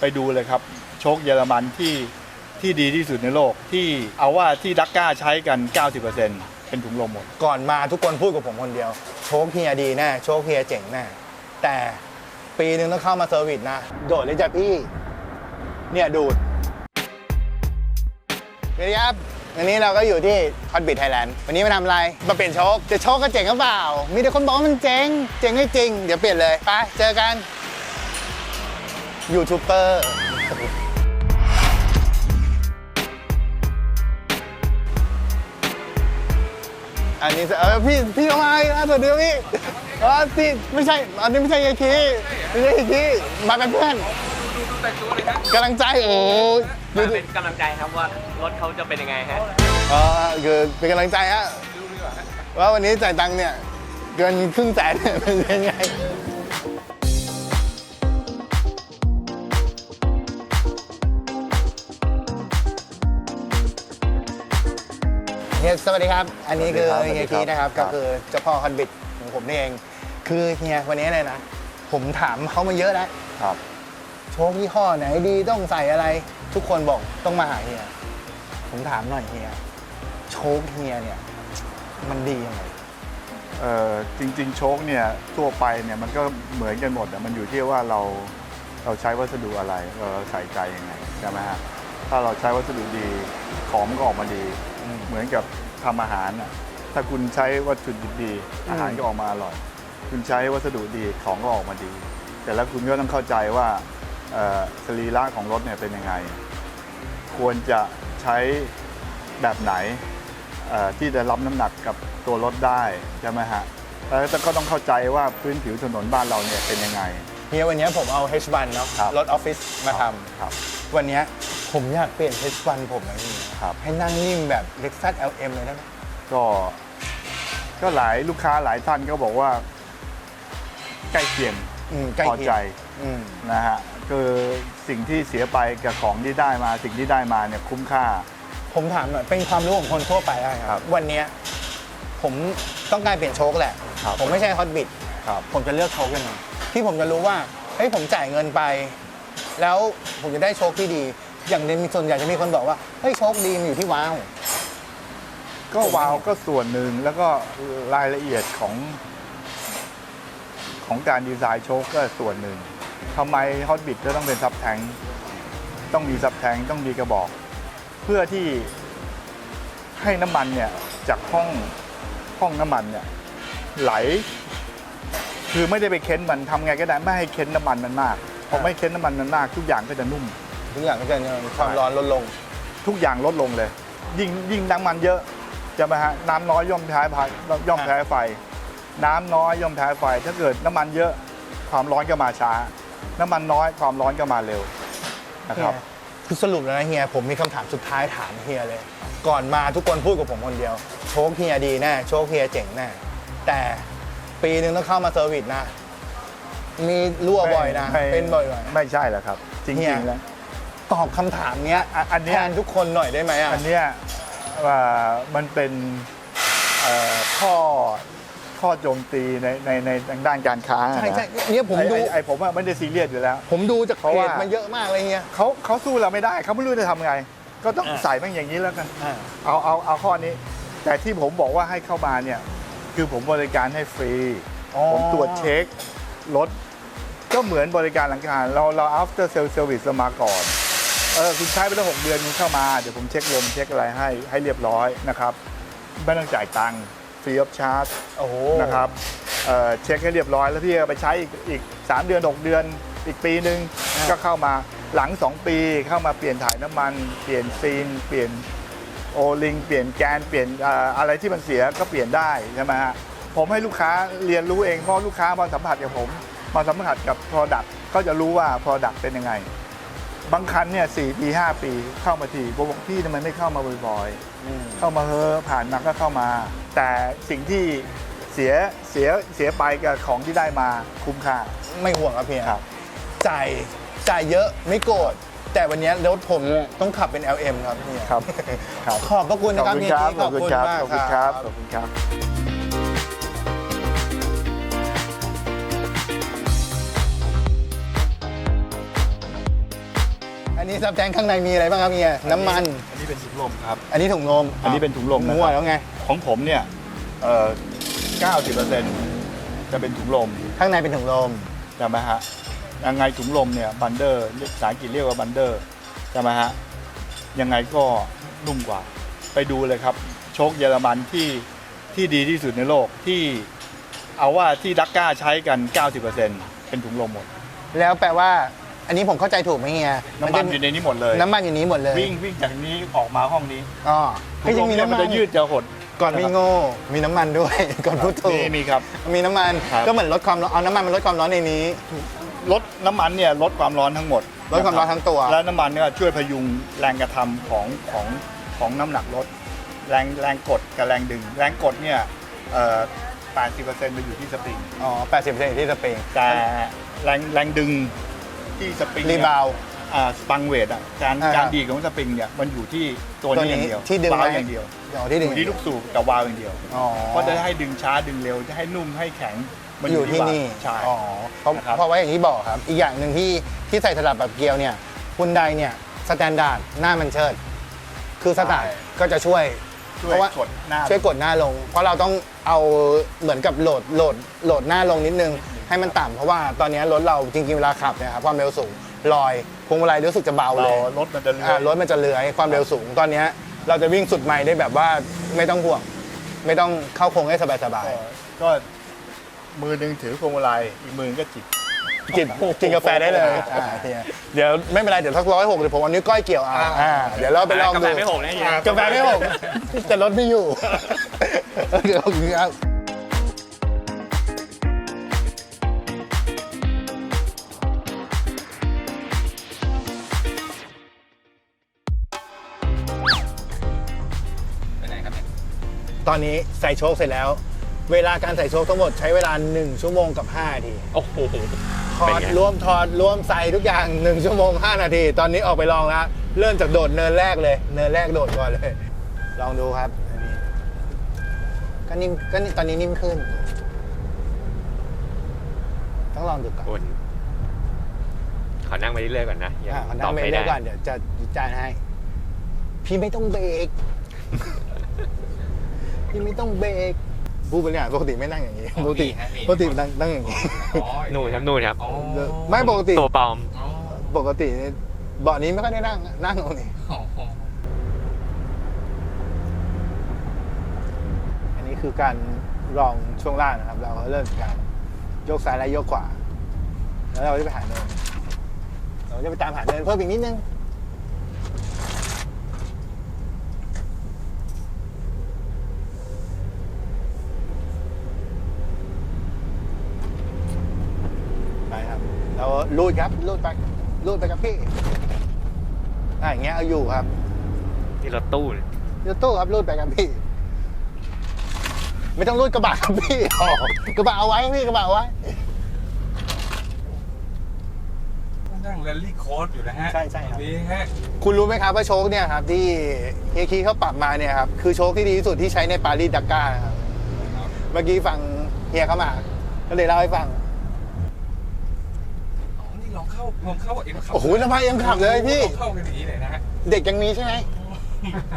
ไปดูเลยครับ โชคเยอรมันที่ที่ดีที่สุดในโลกที่เอาว่าที่ดักก้าใช้กัน 90%เป็นถุงลมหมด ก่อนมาทุกคนพูดกับผมคนเดียว โชคเฮียดีแน่โชคเฮียเจ๋งแน่แต่ปีหนึ่งต้องเข้ามาเซอร์วิสนะ โดดเลยจ้ะพี่ เนี่ยดูดสวัสดีครับวันนี้เราก็อยู่ที่คอนบิทไทยแลนด์วันนี้มาทำอะไรมาเปลี่ยนโชคจะโชคก็เจ๋งหรือเปล่า มีแต่คนบอกว่ามันเจ๋งเจ๋งไม่จริง เดี๋ยวเปลี่ยนเลยไปเจอกัน ยูทูบเบอร์อันนี้เออพี่พี่ทำไมอะสวัสดีครับพี่เออพี่ไม่ใช่ อันนี้ไม่ใช่ยายคีไม่ใช่ยายคีมาเป็นเพื่อนแต่งตัวเลยฮะกำลังใจโอ้ยดูมาดิเป็นกำลังใจครับว่ารถเขาจะเป็นยังไงฮะเออคือเป็นกำลังใจฮะว่าวันนี้จ่ายตังค์เนี่ย เกินครึ่งแสนเนี่ยเป็นยังไง ฮียสวัสดีครับ อันนี้คือสวัสดีเฮียครัคีบนะครับครัก็บคือเจ้าพ่อคอนบิดของผมนี่เอง คือเฮียวันนี้เลยนะ ผมถามเขามาเยอะแล้วครับโชคยี่ห้อไหนดีต้องใส่อะไร ทุกคนบอกต้องมาหาเฮีย ผมถามหน่อยเฮีย โชคเฮียเนี่ย มันดียังไงเอ่อจริง ๆ โชคเนี่ยทั่วไปเนี่ยมันก็เหมือนกันหมดอะมันอยู่ที่ว่าเราเราใช้วัสดุอะไรเราใส่ใจยังไงใช่ไหมฮะถ้าเราใช้วัสดุดีของมันก็ออกมาดีอืม เหมือนกับทำอาหารน่ะถ้าคุณใช้วัตถุดิบดีอืมอาหารก็ออกมาอร่อย คุณใช้วัสดุดีของก็ออกมาดี แต่แล้วคุณก็ต้องเข้าใจว่าเอ่อสรีระของรถเนี่ยเป็นยังไง ควรจะใช้แบบไหนเอ่อที่จะรับน้ำหนักกับตัวรถได้ใช่ไหมฮะแล้วก็ต้องเข้าใจว่าพื้นผิวถนนบ้านเราเนี่ยเป็นยังไง เฮียวันนี้ผมเอา H1 เนาะครับ รถออฟฟิศมาทครับำวันนี้ผมอยากเปลี่ยน H1 ผมนะพี่ครับ ให้นั่งนิ่มแบบ Lexus LM เลยได้ไหมก็ก็หลายลูกค้าหลายท่านก็บอกว่า ใกล้เคียงอืมใกล้พอเคียใจงอืม นะฮะคือสิ่งที่เสียไปกับของที่ได้มา สิ่งที่ได้มาเนี่ยคุ้มค่า ผมถามหน่อยเป็นความรู้ของคนทั่วไปได้คครัรับบวันนี้ผมต้องการเปลี่ยนโชคแหละ ครับ ผมไม่ใช่ฮอตบิด ครับ ผมจะเลือกโชคยังไง ที่ผมจะรู้ว่าเฮ้ยผมจ่ายเงินไป แล้วผมจะได้โชคที่ดี อย่างในมีส่วนใหญ่จะมีคนบอกว่าเฮ้ยโชคดีมันอยู่ที่ว้าวก็วาวก็ส่วนหนึ่งแล้วก็รายละเอียดของ ของการดีไซน์โชคก็ส่วนหนึ่งทำไมฮอตบิดจะต้องเป็นซับแทงต้องมีซับแทงต้องมีกระบอก เพื่อที่ให้น้ำมันเนี่ยจากห้องห้องน้ำมันเนี่ยไหล คือไม่ได้ไปเค้นมันทำไงก็ได้ไม่ให้เค้นน้ำมันมันมากพอไม่เค้นน้ำมันมันมาก ทุกอย่างก็จะนุ่ม ทุกอย่างก็จะความร้อนลดลง ทุกอย่างลดลงเลย ยิ่งยิ่งน้ำมันเยอะจะไหมฮะน้ำน้อยย่อมแพ้ไฟย่อมแพ้ไฟ น้ำน้อยย่อมแพ้ไฟ ถ้าเกิดน้ำมันเยอะความร้อนก็มาช้า น้ำมันน้อยความร้อนก็มาเร็วนะครับเฮียคือสรุปแล้วนะเฮียผมมีคำถามสุดท้ายถามเฮียเลย ก่อนมาทุกคนพูดกับผมคนเดียว โชคเฮียดีแน่โชคเฮียเจ๋งแน่แต่ ปีหนึ่งต้องเข้ามาเซอร์วิสนะ มีรั่วบ่อยนะ ไม่เป็นบ่อยไม่ใช่แหละครับจเฮีริยงๆแล้ว ๆตอบคำถามเนี้ยอะอันเนี้ยแทนทุกคนหน่อยได้ไหมอะ อันเนี้ยว่ามันเป็นเอ่อข้อข้อโจมตีในในในทางด้านการค้าใช่นะใช่เนี่ยผมดู ไอ้ไอ้ไอ้ผมว่าไม่ได้ซีเรียสอยู่แล้ว ผมดูจากเพราะเพว่าจมาเยอะมากเลยเฮีย เขาเขาสู้เราไม่ได้เขาไม่รู้จะทำไง ก็ต้องอะใส่แม่งอย่างนี้แล้วกันอ่าเอาเอาเอาข้อนี้ แต่ที่ผมบอกว่าให้เข้ามาเนี่ย คือผมบริการให้ฟรี อ๋อ ผมตรวจเช็ครถก็เหมือนบริการหลังการเราเรา after sale service เรามาก่อน เออคุณใช้ไปแล้วหกเดือนคุณเข้ามา เดี๋ยวผมเช็คลมเช็คอะไรให้ให้เรียบร้อยนะครับ ไม่ต้องจ่ายตังค์ free of charge โอ้โห นะครับเอ่อเช็คให้เรียบร้อยแล้วพี่ก็ไปใช้อีกอีก3เดือน 6 เดือน อีกปีหนึ่งอ่า ก็เข้ามาหลัง 2 ปีเข้ามาเปลี่ยนถ่ายน้ำมัน เปลี่ยนซีน เปลี่ยน โอลิงเปลี่ยนแกนเปลี่ยนเอ่ออะไรที่มันเสียก็เปลี่ยนได้ใช่ไหมฮะผมให้ลูกค้าเรียนรู้เองเพราะลูกค้ามาสัมผัสกับผม มาสัมผัสกับ Product ก็จะรู้ว่า Product เป็นยังไง บางคันเนี่ยสปี5ปีเข้ามาทีผมบอกพี่ทำไมไม่เข้ามาบ่อยๆอืมเข้ามาเฮอะผ่านมาก็เข้ามา แต่สิ่งที่เสียเสียเสียไปกับของที่ได้มาคุ้มค่า ไม่ห่วงครับเฮียครับจ่ายจ่ายเยอะไม่โกรธ แต่วันนี้รถผมเนี่ยต้องขับเป็น LM ครับเฮียครับครับขอบพระคุณขนะอบครับคุณเฮียครับที่ขอบคุณครับมากขอบคุณครับขอบคุณครับคนนี้ซับแทงข้างในมีอะไรบ้างครับเฮียน้ำมัน อันนี้เป็นถุงลมครับ อันนี้ถุงลมอันนี้เป็นถุงลมนะครับมั่วแล้วไงของผมเนี่ยเอ่อ90%จะเป็นถุงลม ข้างในเป็นถุงลมใช่ไหมฮะ ยังไงถุงลมเนี่ยบันเดอร์ภาษาอังกฤษเรียกว่าบันเดอร์ใช่ไหมฮะยังไงก็นุ่มกว่า ไปดูเลยครับ โชคเยอรมันที่ที่ดีที่สุดในโลกที่เอาว่าที่ดักก้าใช้กัน 90%เป็นถุงลมหมด แล้วแปลว่า อันนี้ผมเข้าใจถูกไหมเฮียน้ำมันจะอยู่ในนี้หมดเลย น้ำมันอยู่นี้หมดเลย วิ่งวิ่งจากนี้ออกมาห้องนี้อ๋อถุเฮ้ยงลยังมมีเนี่ยน้ำมัมันนจะยืดจะหดก่อนมีโง่ มีน้ำมันด้วย ก่อนพูดถูกมีมีครับ มีน้ำมันครับก็เหมือนลดความร้อน เอาน้ำมันมันลดความร้อนในนี้ ลดน้ำมันเนี่ยลดความร้อนทั้งหมดลดความร้อนทั้งตัว แล้วน้ำมันเนี่ยช่วยพยุงแรงกระทำของของของน้ำหนักรถ แรงแรงกดกับแรงดึง แรงกดเนี่ยเอ่อ80%ไปอยู่ที่สปริง อ๋อ80%อยู่ที่สปริงแต่แรงแรงดึงที่สปริงรีเนี่ยบาว อ่าสปังเวทอะการอ่าการดีดของสปริงเนี่ยมันอยู่ที่ตัวตัวนี้นี้อย่างเดียวที่ดึงวาล์วไว้ อย่างเดียวอ๋อที่อดึงยู่ที่ลูกสูบกับวาล์วอย่างเดียวอ๋อ เพราะจะให้ดึงช้าดึงเร็วจะให้นุ่มให้แข็ง มันอยู่ที่วาล์วนี่ใช่ อ๋อเพราะนะครับ เพราะว่าอย่างที่บอกครับ อีกอย่างหนึ่งที่ที่ใส่สลับแบบเกลียวเนี่ยคุณใดเนี่ยสแตนดาร์ดหน้ามันเชิด คือสตาร์ทก็จะช่วย ช่วเพยราะว่า กดหน้า ช่วยกดหน้าลง เพราะเราต้องเอาเหมือนกับโหลดโหลดโหลดหน้าลงนิดนึง ให้มันต่ำเพราะว่าตอนนี้รถเราจริงๆเวลาขับเนี่ยครับความเร็วสูงลอยพวงมาลัยรู้สึกจะเบาเลเรายรถมันจะเลื้ออ่ายรถมันจะเลื้อยความเร็วสูง ตอนเนี้ยเราจะวิ่งสุดไมล์ได้แบบว่าไม่ต้องห่วง ไม่ต้องเข้าโค้งให้สบายก็ก็ มือหนึงถือพวงมาลัยอีกมือก็จิบๆกินกินกาแฟได้เลย อ่าเนี่ยเดี๋ยวไม่เป็นไร เดี๋ยวสักร้อยหกเดี๋ยวผมเอานิ้วก้อยเกี่ยวเอาอ่าเดี๋ยวเราไปลองกาดู แฟไม่หกนะเฮีย กาแฟไม่หกแต่รถไม่อยู่ เดี๋ยวครับไปไหนครับเนี่ยตอนนี้ใส่โชคเสร็จแล้ว เวลาการใส่โชคทั้งหมดใช้เวลา 1 ชั่วโมงกับ 5 นาที โอ้โหถอดรวมถอดรวมใส่ทุกอย่าง 1 ชั่วโมง 5 นาที ตอนนี้ออกไปลองแล้ว เริ่มจากโดดเนินแรกเลย เนินแรกโดดก่อนเลย ลองดูครับอันนี้ก็นิ่มก็นิ่มตอนนี้นิ่มขึ้น ต้องลองดูก่อนโอ้ยขอนั่งไปเรื่อยๆก่อนนะยังอะขอตนั่องบไปไม่เรื่ได้อยก่อนเดี๋ยวจะจานให้ พี่ไม่ต้องเบรกพี่ไม่ต้องเบรก ผู้บริหารปกติไม่นั่งอย่างนี้ปกติปกตินั่งนั่งอย่างนี้นู่นครับนู่นครับไม่ปกติตัวปลอมปกตินี่เบาะนี้ไม่ค่อยได้นั่งนั่งตรงนี้อันนี้คือการลองช่วงล่างนะครับ เราก็เริ่มจากการยกซ้ายและยกขวาแล้วเราจะไปหาเนินเราจะไปตามหาเนินเพิ่มอีกนิดนึง ไปครับ เรา ลูดครับลูดไปลูดไปกับพี่อ่าอย่างเงี้ยเอาอยู่ครับนี่รถตู้เลยรถตู้ครับรูดไปครับพี่ ไม่ต้องรูดกระบะครับพี่อ๋อกระบะเอาไว้พี่กระบะเอาไว้นั่งแรลลี่โค้ดอยู่นะฮะใช่ใช่ครับนี่ฮะคุณรู้ไหมครับว่าโชคเนี่ยครับ ที่เฮียคีเขาปรับมาเนี่ยครับคือโชคที่ดีที่สุดที่ใช้ในปารีสดักก้านะครับเมื่อกี้ฟังเฮียเขามา ก็เลยเล่าให้ฟัง อ๋อ นี่ ลองเข้าลองเข้าเอ็มขับโอ้โหสบายเอ็มขับเลยพี่ลองเข้ากันอย่างนี้เลยนะฮะเด็กยังมีใช่ไหม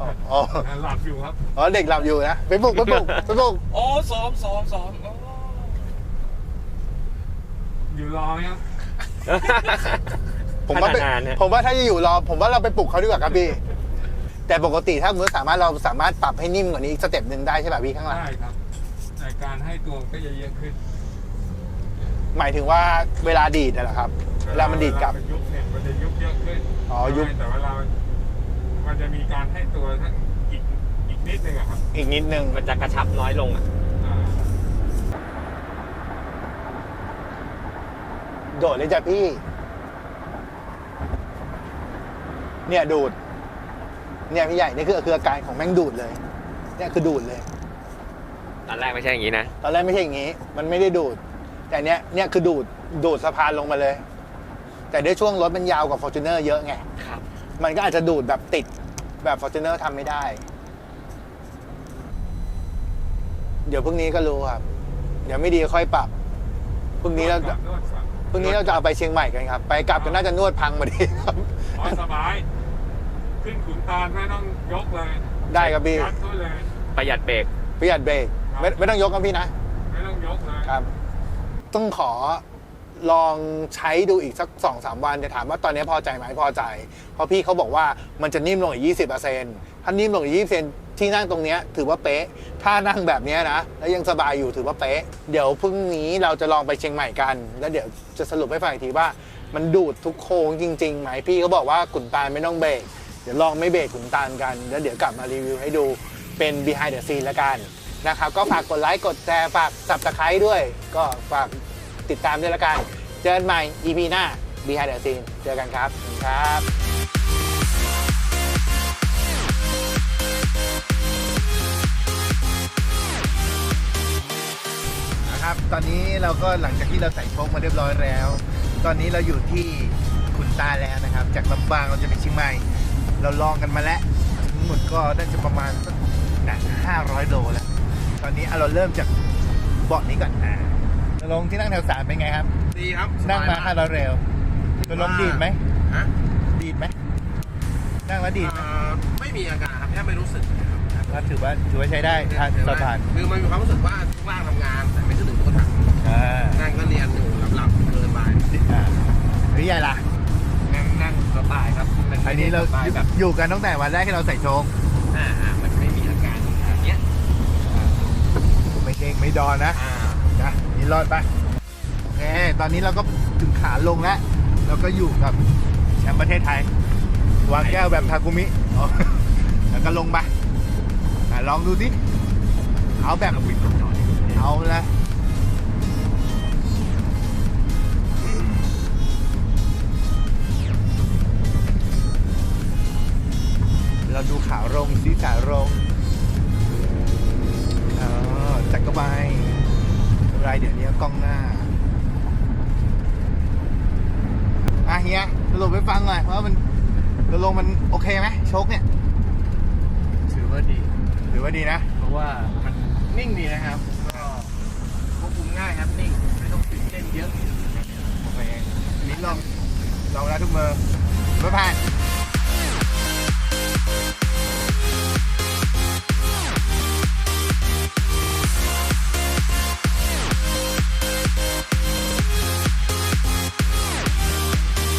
อ๋ออ๋อหลับอยู่ครับอ๋อเด็กหลับอยู่นะไปปลุกไปปลุกไปปลุกอ๋อซ้อมซ้อมซ้อมอ๋ออยู่รอไหมครับผมว่าไปพัฒนาเนี่ยผมว่าถ้าจะอยู่รอ ผมว่าเราไปปลุกเขาดีกว่าครับพี่แต่ปกติถ้ามือสามารถเราสามารถปรับให้นิ่มกว่านี้อีกสเต็ปหนึ่งได้ใช่ป่ะพี่ข้างหลังได้ครับในการให้ตัวก็จะเยอะขึ้น หมายถึงว่าเวลาดีดน่ะเหรอครับ เวลามันดีดกลับเวลามันยุบเนี่ยมันจะยุบเยอะขึ้นอ๋อยุบใช่แต่เวลามันจะมีการให้ตัวทั้งอีกอีกนิดนึงอะครับอีกนิดนึง มันจะกระชับน้อยลงอะ อ่าโดดเลยจ้ะพี่ เนี่ยดูด เนี่ยพี่ใหญ่นี่คือคืออาการของแม่งดูดเลย เนี่ยคือดูดเลย ตอนแรกไม่ใช่อย่างนี้นะ ตอนแรกไม่ใช่อย่างนี้ มันไม่ได้ดูด แต่เนี้ยเนี่ยคือดูด ดูดสะพานลงมาเลย แต่ด้วยช่วงรถมันยาวกว่า f o r t u n e r เยอะไง ครับ มันก็อาจจะดูดแบบติดแบบ f o r t u n e r ทำไม่ได้ เดี๋ยวพรุ่งนี้ก็รู้ครับ เดี๋ยวไม่ดีค่อยปรับพรุ่งนี้เราจะนวดก่อนพรุ่งนี้เราจะเอาไปเชียงใหม่กันครับ ไปกลับก็น่าจะนวดพังมาดีครับอ๋อสบาย ขึ้นขุนตาลไม่ต้องยกเลยได้ครับพี่ ยัดด้วยเลย ประหยัดเบรก ประหยัดเบรกไม่ไม่ต้องยกครับพี่นะ ไม่ต้องยกเลย ครับ ต้องขอ ลองใช้ดูอีกสักสองสามวันจะถามว่าตอนนี้พอใจไหมพอใจ เพราะพี่เขาบอกว่ามันจะนิ่มลงอีก 20%ถ้านิ่มลงอีก 20%ที่นั่งตรงนี้ถือว่าเป๊ะ ถ้านั่งแบบนี้นะ แล้วยังสบายอยู่ถือว่าเป๊ะ เดี๋ยวพรุ่งนี้เราจะลองไปเชียงใหม่กัน แล้วเดี๋ยวจะสรุปให้ฟังอีกทีว่า มันดูดทุกโค้งจริงๆไหมพี่เขาบอกว่าขุนตาลไม่ต้องเบรกเดี๋ยวลองไม่เบรกขุนตาลกัน แล้วเดี๋ยวกลับมารีวิวให้ดูเป็น behind the scene ละกันนะครับก็ฝากกดไลค์กดแชร์ฝาก subscribe ด้วย ก็ฝาก ติดตามด้วยละกัน เจอกันใหม่ EP หน้า behind the scene เจอกันครับครับนะครับตอนนี้เราก็หลังจากที่เราใส่โชคมาเรียบร้อยแล้ว ตอนนี้เราอยู่ที่ขุนตาแล้วนะครับ จากลำปางเราจะไปเชียงใหม่ เราลองกันมาแล้วทั้งหมดก็น่าจะประมาณสักนะห้าร้อยโลแล้ว ตอนนี้เราเริ่มจากเบาะนี้ก่อนอ่าจะ ลงที่นั่งแถวสามเป็นไงครับ ดีครับนั่งมาสบยห้าร้อยเร็วจะลงดีดไหมฮะดีดไหมนั่งแล้วดีดไหมเอ่อไม่มีอาการครับแค่ไม่รู้สึกนะครับก็ถือว่าถือว่าใช้ได้ทางแต่สะว่าพานคือมันมีความรู้สึกว่าข้างล่างทำงานแต่ไม่ถึงถึงตัวถังอ่านั่งก็เรียนอยู่หลับๆเพลินไปอ่าหรือใหญ่ล่ะนั่งนั่งสบายครับมันอันนี้เราสบายแบบอยู่กันตั้งแต่วันแรกที่เราใส่โชคอ่าอ่ามันไม่มีอาการอย่างเงี้ยไม่เก่งไม่ดอนนะอ่านะ นี้รอดไปโอเค ตอนนี้เราก็ถึงขาลงแล้ว เราก็อยู่กับแชมป์ประเทศไทยวางแก้วแบบทากุมิแล้วก็ลงไปอะลองดูสิเอาแบบเอาละ โอเคไหมโชคเนี่ยถือว่าดี ถือว่าดีนะ เพราะว่ามันนิ่งดีนะครับก็ควบคุมง่ายครับนิ่งไม่ต้องตื่เต้นเยอะโอเคนี้ลองลองแล้วทุกเมื่อบ๊ายบาย